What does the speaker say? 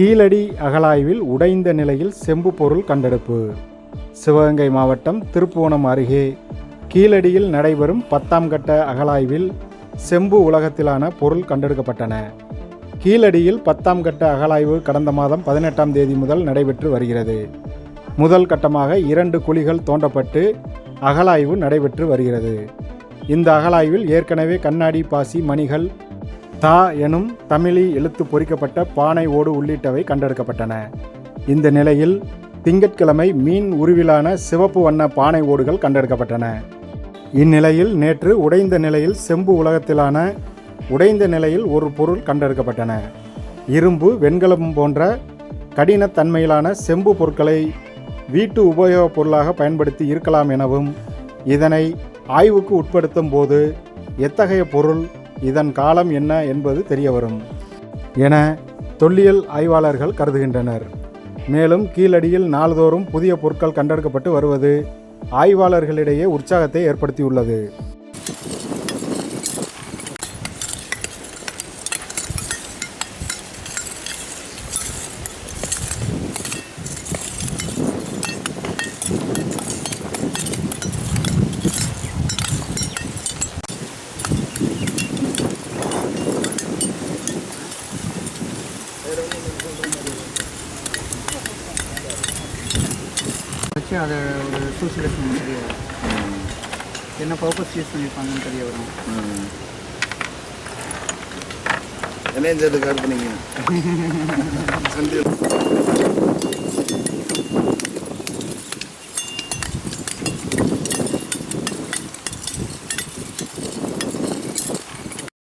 கீழடி அகழாய்வில் உடைந்த நிலையில் செம்பு பொருள் கண்டெடுப்பு. சிவகங்கை மாவட்டம் திருப்புவனம் அருகே கீழடியில் நடைபெறும் பத்தாம் கட்ட அகழாய்வில் செம்பு உலகத்திலான பொருள் கண்டெடுக்கப்பட்டன. கீழடியில் பத்தாம் கட்ட அகழாய்வு கடந்த மாதம் பதினெட்டாம் தேதி முதல் நடைபெற்று வருகிறது. முதல் கட்டமாக இரண்டு குழிகள் தோண்டப்பட்டு அகழாய்வு நடைபெற்று வருகிறது. இந்த அகழாய்வில் ஏற்கனவே கண்ணாடி பாசி மணிகள் தா எனும் தமிழி எழுத்து பொறிக்கப்பட்ட பானை ஓடு உள்ளிட்டவை கண்டெடுக்கப்பட்டன. இந்த நிலையில் திங்கட்கிழமை மீன் உருவிலான சிவப்பு வண்ண பானை ஓடுகள் கண்டெடுக்கப்பட்டன. இந்நிலையில் நேற்று உடைந்த நிலையில் செம்பு உலகத்திலான உடைந்த நிலையில் ஒரு பொருள் கண்டெடுக்கப்பட்டன. இரும்பு வெண்கலம் போன்ற கடினத்தன்மையிலான செம்பு பொருட்களை வீட்டு உபயோகப் பொருளாக பயன்படுத்தி இருக்கலாம் எனவும் இதனை ஆய்வுக்கு உட்படுத்தும் போது எத்தகைய பொருள் இதன் காலம் என்ன என்பது தெரியவரும் என தொல்லியல் ஆய்வாளர்கள் கருதுகின்றனர். மேலும் கீழடியில் நாள்தோறும் புதிய பொருட்கள் கண்டெடுக்கப்பட்டு வருவது ஆய்வாளர்களிடையே உற்சாகத்தை ஏற்படுத்தியுள்ளது. வச்சு அதை ஒரு சூசிலேஷன் தெரிய வரும் என்ன பர்பஸ் யூஸ் பண்ணியிருப்பாங்கன்னு தெரிய வரும். என்ன இந்த கார் நீங்கள்